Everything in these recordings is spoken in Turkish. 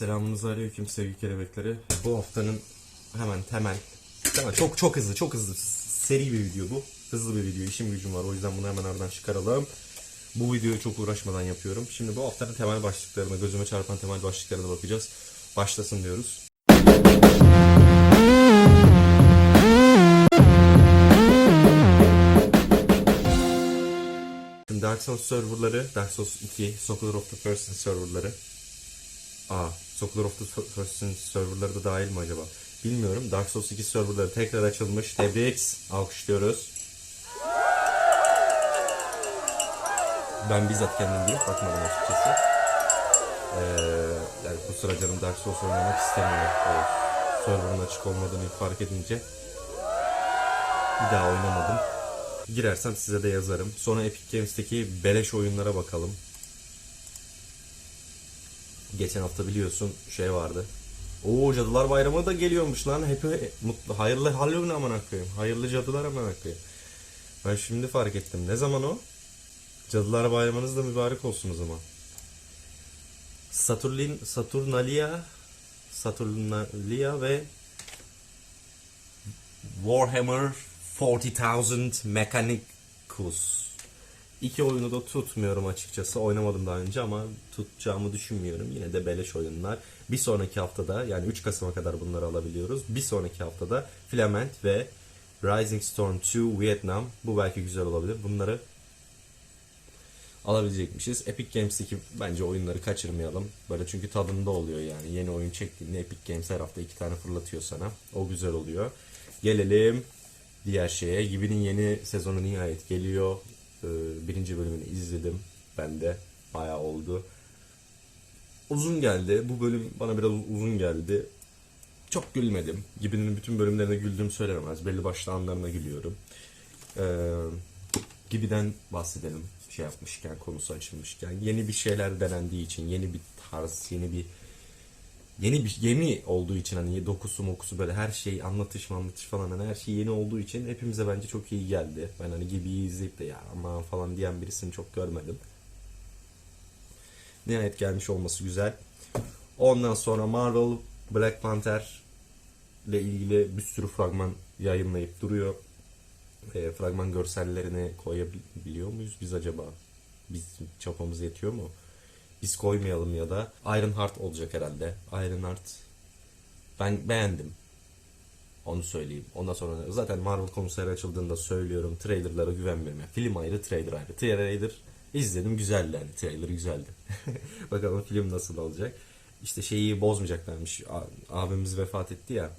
Selamınızı aleyküm sevgili kelebekleri. Bu haftanın hemen temel, temel çok çok hızlı çok hızlı seri bir video bu. Hızlı bir video işim gücüm var o yüzden bunu hemen aradan çıkaralım. Bu videoyu çok uğraşmadan yapıyorum. Şimdi bu haftanın temel başlıklarına, gözüme çarpan temel başlıklarına bakacağız. Başlasın diyoruz. Dark Souls serverları, Dark Souls 2, Soccer of the Person serverları. Aa, Soccer of the Person serverları da dahil mi acaba? Bilmiyorum. Dark Souls 2 serverları tekrar açılmış. Tebrik. Alkışlıyoruz. Ben bizzat kendim değil, bakmadım açıkçası. Ee, yani bu sıra canım Dark Souls oynamak istemiyor. O serverın açık olmadığını fark edince bir daha oynamadım. Girersem size de yazarım. Sonra Epic Games'teki beleş oyunlara bakalım. Geçen hafta biliyorsun şey vardı. Oo Cadılar Bayramı da geliyormuş lan. Hep mutlu hayırlı Halloween aman koyayım. Hayırlı cadılar aman koyayım. Ben şimdi fark ettim. Ne zaman o? Cadılar Bayramınız da mübarek olsun o zaman. Saturnalin, Saturnalia, Saturnalia ve Warhammer 40.000 Mechanicus. İki oyunu da tutmuyorum açıkçası. Oynamadım daha önce ama tutacağımı düşünmüyorum. Yine de beleş oyunlar. Bir sonraki haftada yani 3 Kasım'a kadar bunları alabiliyoruz. Bir sonraki haftada Filament ve Rising Storm 2 Vietnam. Bu belki güzel olabilir. Bunları alabilecekmişiz. Epic Games'teki bence oyunları kaçırmayalım. Böyle çünkü tadında oluyor yani. Yeni oyun çektiğinde Epic Games her hafta iki tane fırlatıyor sana. O güzel oluyor. Gelelim diğer şeye. Gibi'nin yeni sezonu nihayet geliyor. Ee, birinci bölümünü izledim. Ben de bayağı oldu. Uzun geldi. Bu bölüm bana biraz uzun geldi. Çok gülmedim. Gibi'nin bütün bölümlerine güldüğüm söylenemez. Belli başlı anlarına gülüyorum. Ee, Gibi'den bahsedelim. Şey yapmışken, konusu açılmışken. Yeni bir şeyler denendiği için, yeni bir tarz, yeni bir yeni bir yeni olduğu için hani dokusu mokusu böyle her şey anlatış anlatış falan hani her şey yeni olduğu için hepimize bence çok iyi geldi. Ben hani Gibi'yi izleyip de ya aman falan diyen birisini çok görmedim. Nihayet gelmiş olması güzel. Ondan sonra Marvel Black Panther ile ilgili bir sürü fragman yayınlayıp duruyor. E, fragman görsellerini koyabiliyor muyuz biz acaba? Biz çapamız yetiyor mu? Biz koymayalım ya da Ironheart olacak herhalde. Ironheart ben beğendim. Onu söyleyeyim. Ondan sonra zaten Marvel konseri açıldığında söylüyorum. Trailerlara güvenmiyorum. Yani film ayrı, trailer ayrı. Trailer izledim güzeldi yani. Trailer güzeldi. Bakalım film nasıl olacak. İşte şeyi bozmayacaklarmış. Abimiz vefat etti ya.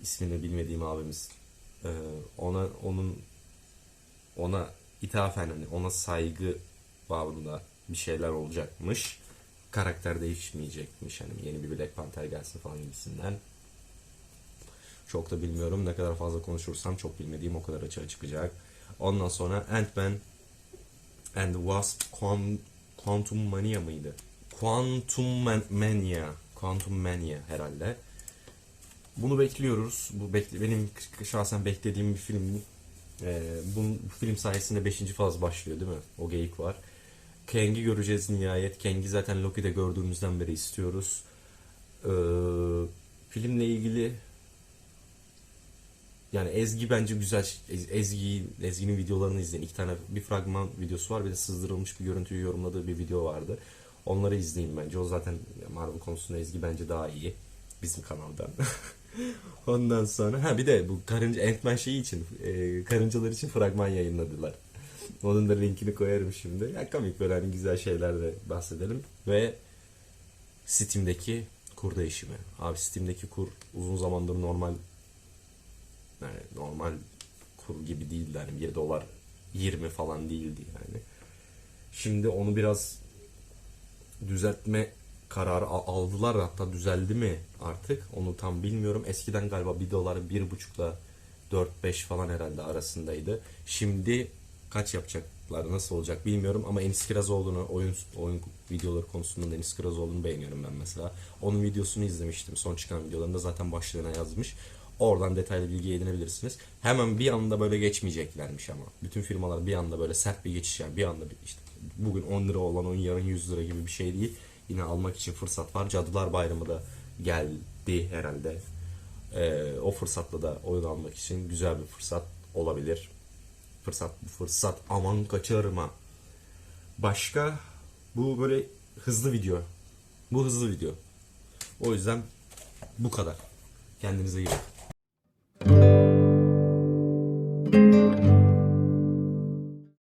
İsmini bilmediğim abimiz. Ee, ona onun ona ithafen hani ona saygı babında bir şeyler olacakmış. Karakter değişmeyecekmiş hani yeni bir Black Panther gelsin falan gibisinden. Çok da bilmiyorum. Ne kadar fazla konuşursam çok bilmediğim o kadar açığa çıkacak. Ondan sonra Ant-Man and the Wasp Quant- Quantum Mania mıydı? Quantum Man- Mania. Quantum Mania herhalde. Bunu bekliyoruz. Bu bekle benim şahsen beklediğim bir film. Ee, bu, bu film sayesinde 5. faz başlıyor değil mi? O geyik var. Kang'i göreceğiz nihayet. Kang'i zaten Loki'de gördüğümüzden beri istiyoruz. Ee, filmle ilgili yani Ezgi bence güzel. Ez- Ezgi Ezgi'nin videolarını izleyin. İki tane bir fragman videosu var. Bir de sızdırılmış bir görüntüyü yorumladığı bir video vardı. Onları izleyin bence. O zaten Marvel konusunda Ezgi bence daha iyi. Bizim kanaldan. Ondan sonra ha bir de bu karınca Ant-Man şeyi için e, karıncalar için fragman yayınladılar. Onun da linkini koyarım şimdi. Ya komik böyle hani güzel şeylerle bahsedelim. Ve Steam'deki kur değişimi. Abi Steam'deki kur uzun zamandır normal yani normal kur gibi değildi. Yani 1 dolar 20 falan değildi yani. Şimdi onu biraz düzeltme kararı al- aldılar hatta düzeldi mi artık onu tam bilmiyorum. Eskiden galiba 1 dolar 1,5'la 4-5 falan herhalde arasındaydı. Şimdi kaç yapacaklar nasıl olacak bilmiyorum ama Enis Kirazoğlu'nu oyun oyun videoları konusunda da Enis Kirazoğlu'nu beğeniyorum ben mesela. Onun videosunu izlemiştim. Son çıkan videolarında zaten başlığına yazmış. Oradan detaylı bilgi edinebilirsiniz. Hemen bir anda böyle geçmeyeceklermiş ama. Bütün firmalar bir anda böyle sert bir geçiş yani bir anda işte bugün 10 lira olan oyun yarın 100 lira gibi bir şey değil. yine almak için fırsat var. Cadılar Bayramı da geldi herhalde. Ee, o fırsatla da oyun almak için güzel bir fırsat olabilir. Fırsat bu fırsat aman kaçırma. Başka bu böyle hızlı video. Bu hızlı video. O yüzden bu kadar. Kendinize iyi bakın.